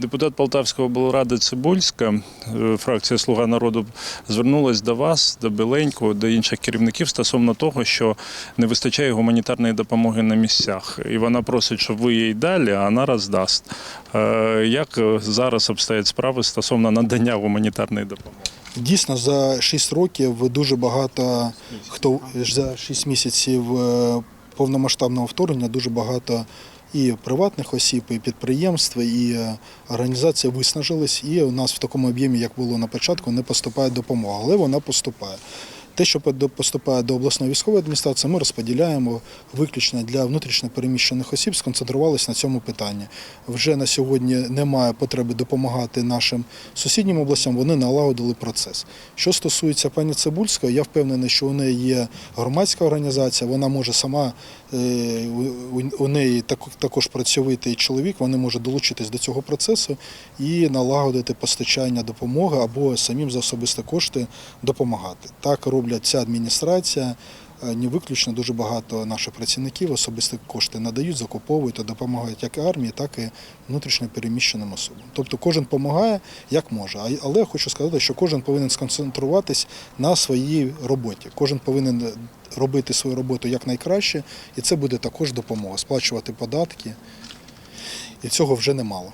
Депутат Полтавської облради Цибульська, е, фракція Слуга народу, звернулась до вас, до Біленького, до інших керівників стосовно того, що не вистачає гуманітарної допомоги на місцях. І вона просить, щоб ви їй далі, а вона роздасть. Е, Як е, зараз обстоять справи стосовно надання гуманітарної допомоги? Дійсно, за 6 років дуже багато хто за 6 місяців повномасштабного вторгнення дуже багато і приватних осіб, і підприємств, і е, організації виснажились. І у нас в такому об'ємі, як було на початку, не поступає допомога, але вона поступає. Те, що поступає до обласної військової адміністрації, ми розподіляємо виключно для внутрішньо переміщених осіб, сконцентрувалися на цьому питанні. Вже на сьогодні немає потреби допомагати нашим сусіднім областям, вони налагодили процес. Що стосується пані Цибульської, я впевнений, що у неї є громадська організація, вона може сама, е, у- неї також працьовитий чоловік, вони можуть долучитись до цього процесу і налагодити постачання допомоги або самим за особисті кошти допомагати. Так роблять ця адміністрація. е, Не виключно дуже багато наших працівників особисті кошти надають, закуповують та допомагають як армії, так і внутрішньо переміщеним особам. Тобто кожен допомагає як може. Але хочу сказати, що кожен повинен сконцентруватись на своїй роботі. Кожен повинен робити свою роботу якнайкраще, і це буде також допомога. Сплачувати податки. І цього вже немало.